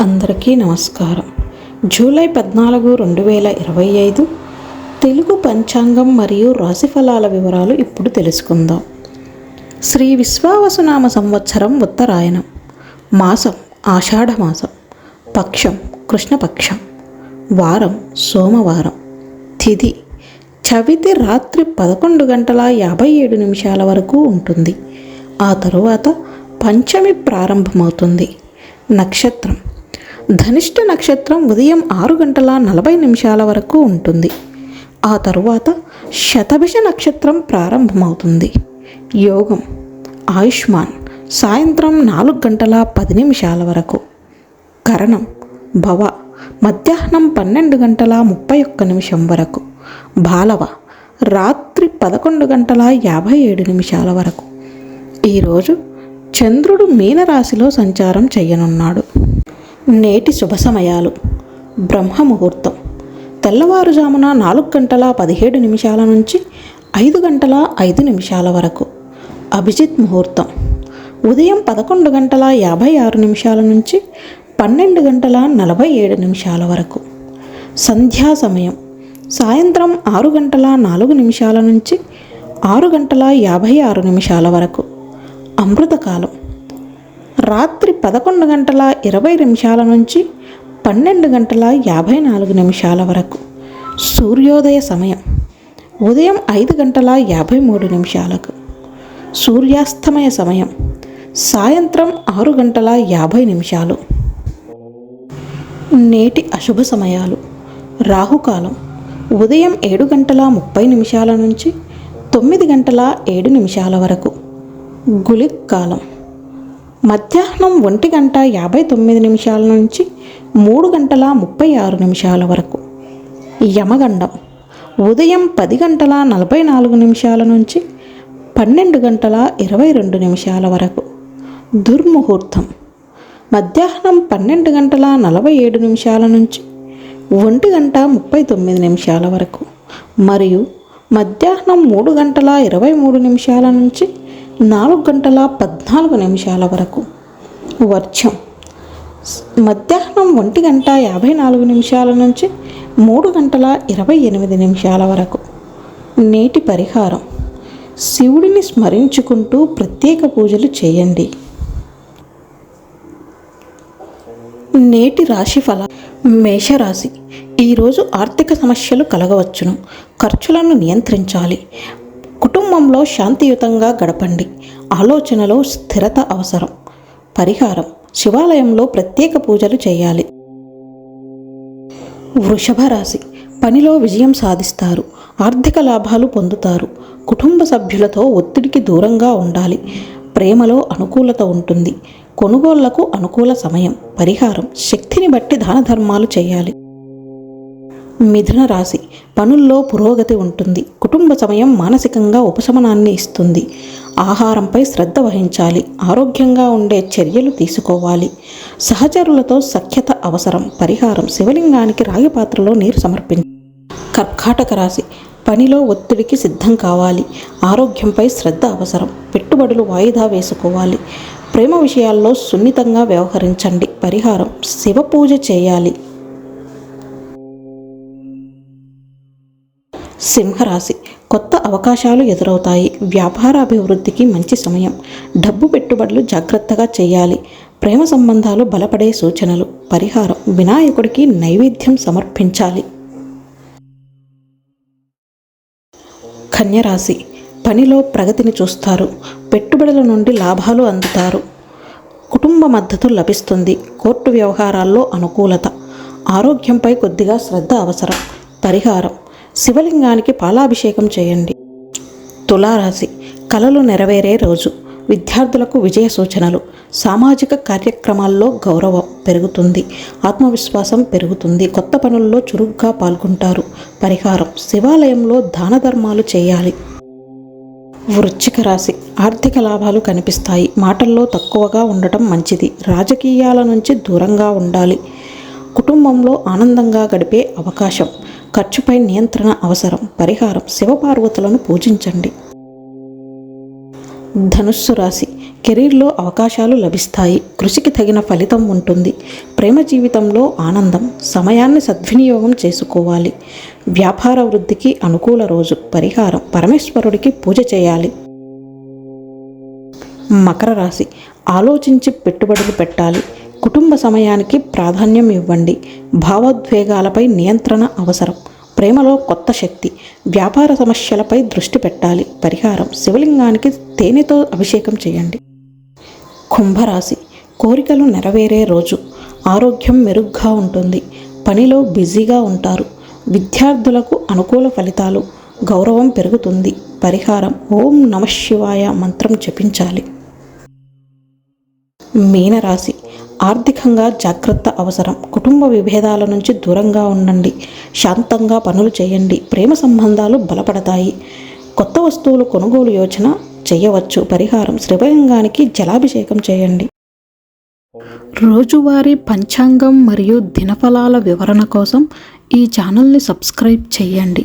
అందరికీ నమస్కారం. జూలై పద్నాలుగు రెండు వేల ఇరవై ఐదు తెలుగు పంచాంగం మరియు రాశిఫలాల వివరాలు ఇప్పుడు తెలుసుకుందాం. శ్రీ విశ్వావసునామ సంవత్సరం ఉత్తరాయణం. మాసం ఆషాఢమాసం పక్షం కృష్ణపక్షం. వారం సోమవారం. తిథి చవితి రాత్రి పదకొండు గంటల యాభై ఏడు నిమిషాల వరకు ఉంటుంది. ఆ తరువాత పంచమి ప్రారంభమవుతుంది. నక్షత్రం. ధనిష్ట నక్షత్రం ఉదయం ఆరు గంటల నలభై నిమిషాల వరకు ఉంటుంది. ఆ తరువాత శతభిష నక్షత్రం ప్రారంభమవుతుంది. యోగం. ఆయుష్మాన్. సాయంత్రం నాలుగు గంటల పది నిమిషాల వరకు. కరణం. భవ. మధ్యాహ్నం పన్నెండు గంటల ముప్పై ఒక్క నిమిషం వరకు. బాలవ రాత్రి పదకొండు గంటల యాభై ఏడు నిమిషాల వరకు. ఈరోజు చంద్రుడు మీనరాశిలో సంచారం చేయనున్నాడు నేటి శుభ సమయాలు. బ్రహ్మ ముహూర్తం. తెల్లవారుజామున నాలుగు గంటల పదిహేడు నిమిషాల నుంచి ఐదు గంటల ఐదు నిమిషాల వరకు. అభిజిత్ ముహూర్తం. ఉదయం పదకొండు గంటల యాభై ఆరు నిమిషాల నుంచి పన్నెండు గంటల నలభై ఏడు నిమిషాల వరకు. సంధ్యా సమయం. సాయంత్రం ఆరు గంటల నాలుగు నిమిషాల నుంచి ఆరు గంటల యాభై ఆరు నిమిషాల వరకు. అమృతకాలం. రాత్రి పదకొండు గంటల ఇరవై నిమిషాల నుంచి పన్నెండు గంటల యాభై నాలుగు నిమిషాల వరకు. సూర్యోదయ సమయం. ఉదయం ఐదు గంటల యాభై మూడు నిమిషాలకు. సూర్యాస్తమయ సమయం. సాయంత్రం ఆరు గంటల యాభై నిమిషాలు. నేటి అశుభ సమయాలు. రాహుకాలం. ఉదయం ఏడు గంటల ముప్పై నిమిషాల నుంచి తొమ్మిది గంటల ఏడు నిమిషాల వరకు. గులిక్ కాలం. మధ్యాహ్నం ఒంటి గంట యాభై తొమ్మిది నిమిషాల నుంచి మూడు గంటల ముప్పై ఆరు నిమిషాల వరకు. యమగండం. ఉదయం పది గంటల నలభై నాలుగు నిమిషాల నుంచి పన్నెండు గంటల ఇరవై రెండు నిమిషాల వరకు. దుర్ముహూర్తం. మధ్యాహ్నం పన్నెండు గంటల నలభై ఏడు నిమిషాల నుంచి ఒంటి గంట ముప్పై తొమ్మిది నిమిషాల వరకు మరియు మధ్యాహ్నం మూడు గంటల ఇరవై మూడు నిమిషాల నుంచి నాలుగు గంటల పద్నాలుగు నిమిషాల వరకు. వర్షం. మధ్యాహ్నం ఒంటి గంట యాభై నాలుగు నిమిషాల నుంచి మూడు గంటల ఇరవై ఎనిమిది నిమిషాల వరకు. నేటి పరిహారం. శివుడిని స్మరించుకుంటూ ప్రత్యేక పూజలు చేయండి. నేటి రాశి ఫల మేషరాశి. ఈరోజు ఆర్థిక సమస్యలు కలగవచ్చును. ఖర్చులను నియంత్రించాలి. కుటుంబంలో శాంతియుతంగా గడపండి. ఆలోచనలో స్థిరత అవసరం. పరిహారం. శివాలయంలో ప్రత్యేక పూజలు చేయాలి. వృషభ రాశి పనిలో విజయం సాధిస్తారు. ఆర్థిక లాభాలు పొందుతారు. కుటుంబ సభ్యులతో ఒత్తిడికి దూరంగా ఉండాలి. ప్రేమలో అనుకూలత ఉంటుంది. కొనుగోళ్ళకు అనుకూల సమయం పరిహారం శక్తిని బట్టి దాన ధర్మాలు చేయాలి. మిథున రాశి పనుల్లో పురోగతి ఉంటుంది. కుటుంబ సమయం మానసికంగా ఉపశమనాన్ని ఇస్తుంది. ఆహారంపై శ్రద్ధ వహించాలి. ఆరోగ్యంగా ఉండే చర్యలు తీసుకోవాలి. సహచరులతో సఖ్యత అవసరం. పరిహారం శివలింగానికి రాగి పాత్రలో నీరు సమర్పించాలి కర్కాటక రాశి పనిలో ఒత్తిడికి సిద్ధం కావాలి. ఆరోగ్యంపై శ్రద్ధ అవసరం. పెట్టుబడులు వాయిదా వేసుకోవాలి. ప్రేమ విషయాల్లో సున్నితంగా వ్యవహరించండి. పరిహారం శివ పూజ చేయాలి. సింహరాశి కొత్త అవకాశాలు ఎదురవుతాయి. వ్యాపార అభివృద్ధికి మంచి సమయం. డబ్బు పెట్టుబడులు జాగ్రత్తగా చేయాలి. ప్రేమ సంబంధాలు బలపడే సూచనలు. పరిహారం వినాయకుడికి నైవేద్యం సమర్పించాలి. కన్యరాశి పనిలో ప్రగతిని చూస్తారు. పెట్టుబడుల నుండి లాభాలు అందుతారు. కుటుంబ మద్దతు లభిస్తుంది. కోర్టు వ్యవహారాల్లో అనుకూలత. ఆరోగ్యంపై కొద్దిగా శ్రద్ధ అవసరం. పరిహారం. శివలింగానికి పాలాభిషేకం చేయండి. తులారాశి. కలలు నెరవేరే రోజు. విద్యార్థులకు విజయ సూచనలు. సామాజిక కార్యక్రమాల్లో గౌరవం పెరుగుతుంది. ఆత్మవిశ్వాసం పెరుగుతుంది. కొత్త పనుల్లో చురుగ్గా పాల్గొంటారు. పరిహారం. శివాలయంలో దాన ధర్మాలు చేయాలి. వృశ్చిక రాశి. ఆర్థిక లాభాలు కనిపిస్తాయి. మాటల్లో తక్కువగా ఉండటం మంచిది. రాజకీయాల నుంచి దూరంగా ఉండాలి. కుటుంబంలో ఆనందంగా గడిపే అవకాశం. ఖర్చుపై నియంత్రణ అవసరం. పరిహారం. శివపార్వతులను పూజించండి. ధనుస్సు రాశి. కెరీర్లో అవకాశాలు లభిస్తాయి. కృషికి తగిన ఫలితం ఉంటుంది. ప్రేమ జీవితంలో ఆనందం సమయాన్ని సద్వినియోగం చేసుకోవాలి. వ్యాపార వృద్ధికి అనుకూల రోజు పరిహారం పరమేశ్వరుడికి పూజ చేయాలి. మకర రాశి ఆలోచించి పెట్టుబడులు పెట్టాలి. కుటుంబ సమయానికి ప్రాధాన్యం ఇవ్వండి. భావోద్వేగాలపై నియంత్రణ అవసరం. ప్రేమలో కొత్త శక్తి వ్యాపార సమస్యలపై దృష్టి పెట్టాలి. పరిహారం శివలింగానికి తేనెతో అభిషేకం చేయండి. కుంభరాశి. కోరికలు నెరవేరే రోజు. ఆరోగ్యం మెరుగ్గా ఉంటుంది. పనిలో బిజీగా ఉంటారు. విద్యార్థులకు అనుకూల ఫలితాలు. గౌరవం పెరుగుతుంది. పరిహారం. ఓం నమ శివాయ మంత్రం జపించాలి. మీనరాశి. ఆర్థికంగా జాగ్రత్త అవసరం. కుటుంబ విభేదాల నుంచి దూరంగా ఉండండి. శాంతంగా పనులు చేయండి. ప్రేమ సంబంధాలు బలపడతాయి. కొత్త వస్తువులు కొనుగోలు యోచన చేయవచ్చు. పరిహారం శ్రీభయంగానికి జలాభిషేకం చేయండి. రోజువారీ పంచాంగం మరియు దినఫలాల వివరణ కోసం ఈ ఛానల్ని సబ్స్క్రైబ్ చేయండి.